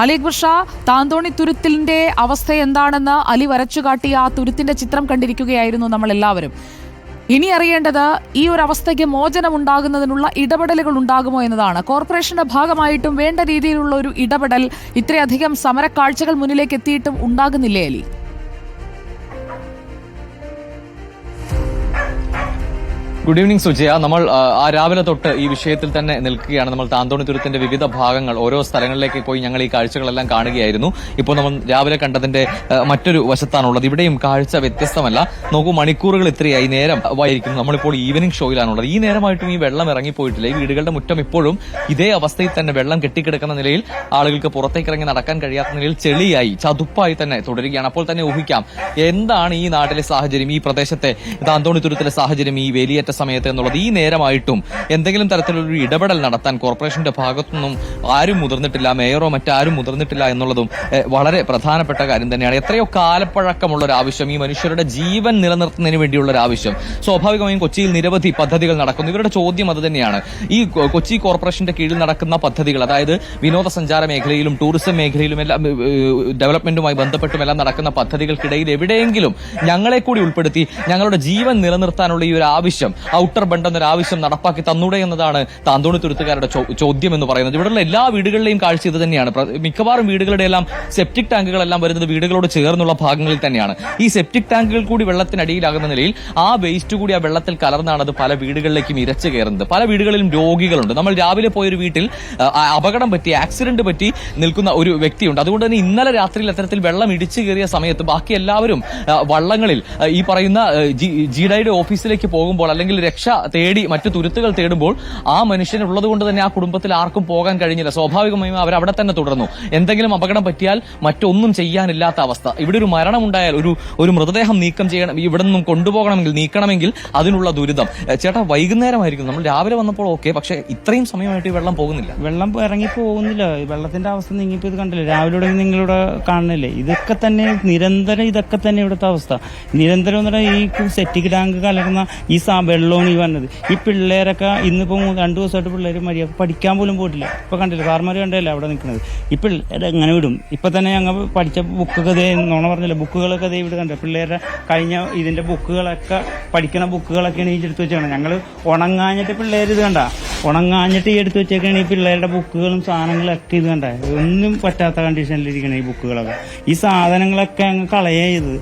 അലി അക്ബർ ഷാ താന്തോണി തുരുത്തിന്റെ അവസ്ഥ എന്താണെന്ന് അലി വരച്ചു കാട്ടിയ ആ തുരുത്തിന്റെ ചിത്രം കണ്ടിരിക്കുകയായിരുന്നു നമ്മൾ എല്ലാവരും ഇനി അറിയേണ്ടത് ഈ ഒരു അവസ്ഥയ്ക്ക് മോചനം ഉണ്ടാകുന്നതിനുള്ള ഇടപെടലുകൾ ഉണ്ടാകുമോ എന്നതാണ്. കോർപ്പറേഷന്റെ ഭാഗമായിട്ടും വേണ്ട രീതിയിലുള്ള ഒരു ഇടപെടൽ ഇത്രയധികം സമരക്കാഴ്ചകൾ മുന്നിലേക്ക് എത്തിയിട്ടും ഉണ്ടാകുന്നില്ലേ അലി? Good evening Sujaya. നമ്മൾ ആ, രാവിലെ തൊട്ട് ഈ വിഷയത്തിൽ തന്നെ നിൽക്കുകയാണ്. നമ്മൾ താന്തോണി താന്തോണിത്തുരത്തിന്റെ വിവിധ ഭാഗങ്ങൾ ഓരോ സ്ഥലങ്ങളിലേക്ക് പോയി ഞങ്ങൾ ഈ കാഴ്ചകളെല്ലാം കാണുകയായിരുന്നു. ഇപ്പോൾ നമ്മൾ രാവിലെ കണ്ടതിന്റെ മറ്റൊരു വശത്താണുള്ളത്. ഇവിടെയും കാഴ്ച വ്യത്യസ്തമല്ല. നോക്കൂ മണിക്കൂറുകൾ ഇത്രയായി നേരം വായിരിക്കുന്നു. നമ്മളിപ്പോൾ ഈവനിങ് ഷോയിലാണുള്ളത്. ഈ നേരമായിട്ടും ഈ വെള്ളം ഇറങ്ങിപ്പോയിട്ടില്ല. ഈ വീടുകളുടെ മുറ്റം ഇപ്പോഴും ഇതേ അവസ്ഥയിൽ തന്നെ വെള്ളം കെട്ടിക്കിടക്കുന്ന നിലയിൽ ആളുകൾക്ക് പുറത്തേക്ക് ഇറങ്ങി നടക്കാൻ കഴിയാത്ത നിലയിൽ ചെളിയായി ചതുപ്പായി തന്നെ തുടരുകയാണ്. അപ്പോൾ തന്നെ ഊഹിക്കാം എന്താണ് ഈ നാട്ടിലെ സാഹചര്യം ഈ പ്രദേശത്തെ താന്തോണിത്തുരത്തിലെ സാഹചര്യം ഈ വേലിയേറ്റ സമയത്ത് എന്നുള്ളത് ഈ നേരമായിട്ടും എന്തെങ്കിലും തരത്തിലൊരു ഇടപെടൽ നടത്താൻ കോർപ്പറേഷന്റെ ഭാഗത്തുനിന്നും ആരും മുതിർന്നിട്ടില്ല മേയറോ മറ്റാരും മുതിർന്നിട്ടില്ല എന്നുള്ളതും വളരെ പ്രധാനപ്പെട്ട കാര്യം തന്നെയാണ്. എത്രയോ കാലപ്പഴക്കമുള്ള ഒരു ആവശ്യം ഈ മനുഷ്യരുടെ ജീവൻ നിലനിർത്തുന്നതിന് വേണ്ടിയുള്ള ഒരു ആവശ്യം സ്വാഭാവികമായും കൊച്ചിയിൽ നിരവധി പദ്ധതികൾ നടക്കുന്നു. ഇവരുടെ ചോദ്യം അത് തന്നെയാണ്. ഈ കൊച്ചി കോർപ്പറേഷന്റെ കീഴിൽ നടക്കുന്ന പദ്ധതികൾ അതായത് വിനോദസഞ്ചാര മേഖലയിലും ടൂറിസം മേഖലയിലും എല്ലാം ഡെവലപ്മെന്റുമായി ബന്ധപ്പെട്ടും എല്ലാം നടക്കുന്ന പദ്ധതികൾക്കിടയിൽ എവിടെയെങ്കിലും ഞങ്ങളെ കൂടി ഉൾപ്പെടുത്തി ഞങ്ങളുടെ ജീവൻ നിലനിർത്താനുള്ള ഈ ഒരു ആവശ്യം ഔട്ടർ ബണ്ട് എന്നൊരു ആവശ്യം നടപ്പാക്കി തന്നൂടെ എന്നതാണ് താന്തോണി തുരുത്തുകാരുടെ ചോദ്യം എന്ന് പറയുന്നത്. ഇവിടെയുള്ള എല്ലാ വീടുകളിലെയും കാഴ്ച ഇത് തന്നെയാണ്. മിക്കവാറും വീടുകളുടെ എല്ലാം സെപ്റ്റിക് ടാങ്കുകളെല്ലാം വരുന്നത് വീടുകളോട് ചേർന്നുള്ള ഭാഗങ്ങളിൽ തന്നെയാണ്. ഈ സെപ്റ്റിക് ടാങ്കുകൾ കൂടി വെള്ളത്തിനടിയിലാകുന്ന നിലയിൽ ആ വേസ്റ്റ് കൂടി ആ വെള്ളത്തിൽ കലർന്നാണ് അത് പല വീടുകളിലേക്കും ഇരച്ചു കയറുന്നത്. പല വീടുകളിലും രോഗികളുണ്ട്. നമ്മൾ രാവിലെ പോയൊരു വീട്ടിൽ അപകടം പറ്റി ആക്സിഡന്റ് പറ്റി നിൽക്കുന്ന ഒരു വ്യക്തിയുണ്ട്. അതുകൊണ്ട് തന്നെ ഇന്നലെ രാത്രിയിൽ അത്തരത്തിൽ വെള്ളം ഇടിച്ചു കയറിയ സമയത്ത് ബാക്കി എല്ലാവരും വള്ളങ്ങളിൽ ഈ പറയുന്ന ജിഡയുടെ ഓഫീസിലേക്ക് പോകുമ്പോൾ അല്ലെങ്കിൽ രക്ഷ തേടി മറ്റു തുരുത്തുകൾ തേടുമ്പോൾ ആ മനുഷ്യൻ ഉള്ളത് കൊണ്ട് തന്നെ ആ കുടുംബത്തിൽ ആർക്കും പോകാൻ കഴിഞ്ഞില്ല. സ്വാഭാവികമായും അവർ അവിടെ തന്നെ തുടർന്നു. എന്തെങ്കിലും അപകടം പറ്റിയാൽ മറ്റൊന്നും ചെയ്യാനില്ലാത്ത അവസ്ഥ. ഇവിടെ ഒരു മരണം ഉണ്ടായാൽ ഒരു ഒരു മൃതദേഹം നീക്കം ചെയ്യണം ഇവിടെ നിന്നും കൊണ്ടുപോകണമെങ്കിൽ നീക്കണമെങ്കിൽ അതിനുള്ള ദുരിതം. ചേട്ടാ വൈകുന്നേരമായിരിക്കും നമ്മൾ രാവിലെ വന്നപ്പോൾ ഓക്കെ പക്ഷെ ഇത്രയും സമയമായിട്ട് ഈ വെള്ളം പോകുന്നില്ല. വെള്ളം ഇറങ്ങി പോകുന്നില്ല. വെള്ളത്തിന്റെ അവസ്ഥ നീങ്ങിപ്പോ ഇത് കണ്ടില്ല? രാവിലെ നിങ്ങളിവിടെ കാണുന്നില്ലേ? ഇതൊക്കെ തന്നെ നിരന്തരം ഇതൊക്കെ തന്നെ ഇവിടുത്തെ അവസ്ഥ. നിരന്തരം ഈ സെറ്റിക് ടാങ്ക് കലർന്ന ഈ വെള്ളമാണ് ഈ വന്നത്. ഈ പിള്ളേരൊക്കെ ഇന്നിപ്പോൾ രണ്ടു ദിവസമായിട്ട് പിള്ളേർ മര്യാദ പഠിക്കാൻ പോലും പോയിട്ടില്ല. ഇപ്പൊ കണ്ടില്ല സാർമാർ കണ്ടല്ലേ അവിടെ നിൽക്കുന്നത് ഈ പിള്ളേരെ എങ്ങനെ വിടും? ഇപ്പൊ തന്നെ ഞങ്ങൾ പഠിച്ച ബുക്കൊക്കെ ഇതേ നോണ പറഞ്ഞില്ല ബുക്കുകളൊക്കെ ഇതേ ഇവിടെ കണ്ടു. പിള്ളേരുടെ കഴിഞ്ഞ ഇതിന്റെ ബുക്കുകളൊക്കെ പഠിക്കണ ബുക്കുകളൊക്കെയാണ് ഈ എടുത്ത് വെച്ചാണ്. ഞങ്ങൾ ഉണങ്ങാഞ്ഞിട്ട് പിള്ളേർ ഇത് കണ്ട. ഉണങ്ങാഞ്ഞിട്ട് ഈ എടുത്ത് വെച്ചേക്കാണ് ഈ പിള്ളേരുടെ ബുക്കുകളും സാധനങ്ങളൊക്കെ ഇത് കണ്ട. ഒന്നും പറ്റാത്ത കണ്ടീഷനിലിരിക്കണം ഈ ബുക്കുകളൊക്കെ. ഈ സാധനങ്ങളൊക്കെ അങ്ങ് കളയേ ചെയ്ത്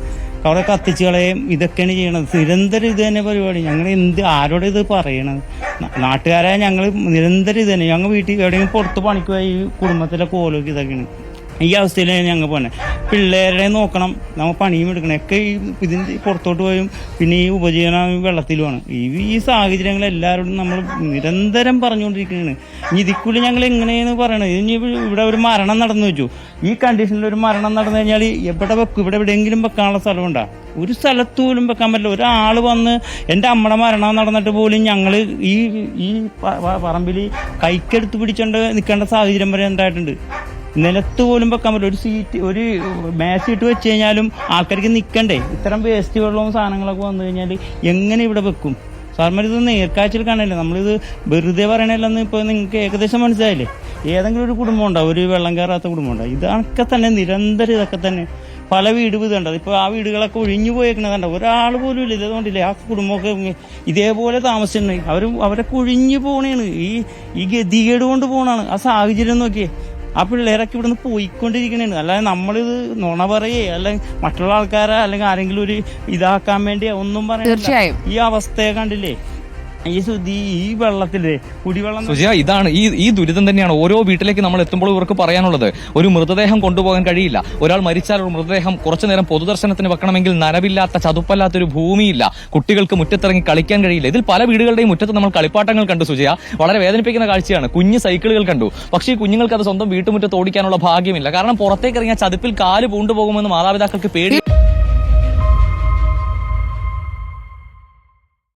അവിടെ കത്തിച്ച് കളയും. ഇതൊക്കെയാണ് ചെയ്യണത്. നിരന്തരം ഇത് തന്നെ പരിപാടി. ഞങ്ങൾ എന്ത് ആരോട് ഇത് പറയണത്? നാട്ടുകാരായ ഞങ്ങൾ നിരന്തരം ഇത് തന്നെ. ഞങ്ങൾ വീട്ടിൽ എവിടെയെങ്കിലും പുറത്ത് പണിക്ക് പോയി ഈ കുടുംബത്തിലെ കോലൊക്കെ ഇതൊക്കെയാണ് ഈ അവസ്ഥയിലാണ് ഞങ്ങൾ പോണേ. പിള്ളേരെ നോക്കണം. നമ്മൾ പണിയും എടുക്കണം. ഒക്കെ ഈ ഇതിന് പുറത്തോട്ട് പോയും. പിന്നെ ഈ ഉപജീവനം വെള്ളത്തിലുമാണ് ഈ ഈ സാഹചര്യങ്ങൾ എല്ലാവരോടും നമ്മൾ നിരന്തരം പറഞ്ഞുകൊണ്ടിരിക്കുകയാണ് ഇനി ഇതിക്കൂടി ഞങ്ങൾ എങ്ങനെയെന്ന് പറയണത്? ഇനി ഇവിടെ ഒരു മരണം നടന്നു വെച്ചു. ഈ കണ്ടീഷനിൽ ഒരു മരണം നടന്നു കഴിഞ്ഞാൽ എവിടെ വെക്കും? ഇവിടെ എവിടെയെങ്കിലും വെക്കാനുള്ള സ്ഥലമുണ്ടോ? ഒരു സ്ഥലത്ത് പോലും വെക്കാൻ പറ്റില്ല. ഒരാൾ വന്ന് എന്റെ അമ്മയുടെ മരണം നടന്നിട്ട് പോലും ഞങ്ങൾ ഈ ഈ പറമ്പിൽ കൈക്കെടുത്ത് പിടിച്ചോണ്ട് നിൽക്കേണ്ട സാഹചര്യം വരെ ഉണ്ടായിട്ടുണ്ട്. നിലത്ത് പോലും വെക്കാൻ പറ്റില്ല. ഒരു സീറ്റ് ഒരു മേശയിട്ട് വെച്ച് കഴിഞ്ഞാലും ആൾക്കാർക്ക് നിൽക്കണ്ടേ ഇത്തരം വേസ്റ്റ് വെള്ളവും സാധനങ്ങളൊക്കെ വന്നു കഴിഞ്ഞാൽ എങ്ങനെ ഇവിടെ വെക്കും? സാർമാർ ഇത് നേർക്കാഴ്ചയിൽ കാണില്ലേ നമ്മളിത് വെറുതെ പറയണല്ലെന്ന് ഇപ്പോൾ നിങ്ങൾക്ക് ഏകദേശം മനസ്സിലായില്ലേ? ഏതെങ്കിലും ഒരു കുടുംബം ഉണ്ടാവും ഒരു വെള്ളം കയറാത്ത കുടുംബം ഉണ്ടാവും ഇതൊക്കെ തന്നെ നിരന്തരം ഇതൊക്കെ തന്നെ പല വീട് ഇതുണ്ട് ഇപ്പോൾ ആ വീടുകളൊക്കെ ഒഴിഞ്ഞു പോയേക്കണതുണ്ട് ഒരാൾ പോലും ഇല്ല. ഇതുകൊണ്ടില്ലേ ആ കുടുംബമൊക്കെ ഇതേപോലെ താമസിച്ചിട്ടുണ്ട് അവർ അവരൊക്കെ ഒഴിഞ്ഞു പോണേണ്. ഈ ഈ ഗതികേട് കൊണ്ട് പോകണാണ് ആ സാഹചര്യം നോക്കിയേ. ആ പിള്ളേരൊക്കെ ഇവിടുന്ന് പോയിക്കൊണ്ടിരിക്കണേ അല്ലാതെ നമ്മളിത് നുണ പറയേ അല്ലെങ്കിൽ മറ്റുള്ള ആൾക്കാരെ അല്ലെങ്കിൽ ആരെങ്കിലും ഒരു ഇതാക്കാൻ വേണ്ടി ഒന്നും പറയാം തീർച്ചയായും. ഈ അവസ്ഥയെ കണ്ടില്ലേ? ഈ ഇതാണ് ഈ ഈ ദുരിതം തന്നെയാണ് ഓരോ വീട്ടിലേക്ക് നമ്മൾ എത്തുമ്പോൾ ഇവർക്ക് പറയാനുള്ളത്. ഒരു മൃതദേഹം കൊണ്ടുപോകാൻ കഴിയില്ല. ഒരാൾ മരിച്ചാൽ ഒരു മൃതദേഹം കുറച്ചു നേരം പൊതുദർശനത്തിന് വെക്കണമെങ്കിൽ നനവില്ലാത്ത ചതുപ്പല്ലാത്ത ഒരു ഭൂമിയില്ല. കുട്ടികൾക്ക് മുറ്റത്തിറങ്ങി കളിക്കാൻ കഴിയില്ല. ഇതിൽ പല വീടുകളുടെയും മുറ്റത്ത് നമ്മൾ കളിപ്പാട്ടങ്ങൾ കണ്ടു സുജയ. വളരെ വേദനിപ്പിക്കുന്ന കാഴ്ചയാണ്. കുഞ്ഞ് സൈക്കിളുകൾ കണ്ടു. പക്ഷേ ഈ കുഞ്ഞുങ്ങൾക്ക് അത് സ്വന്തം വീട്ടുമുറ്റത്ത് ഓടിക്കാനുള്ള ഭാഗ്യമില്ല. കാരണം പുറത്തേക്ക് ഇറങ്ങിയ ചതുപ്പിൽ കാൽ പൂണ്ടുപോകുമെന്ന് മാതാപിതാക്കൾക്ക് പേടി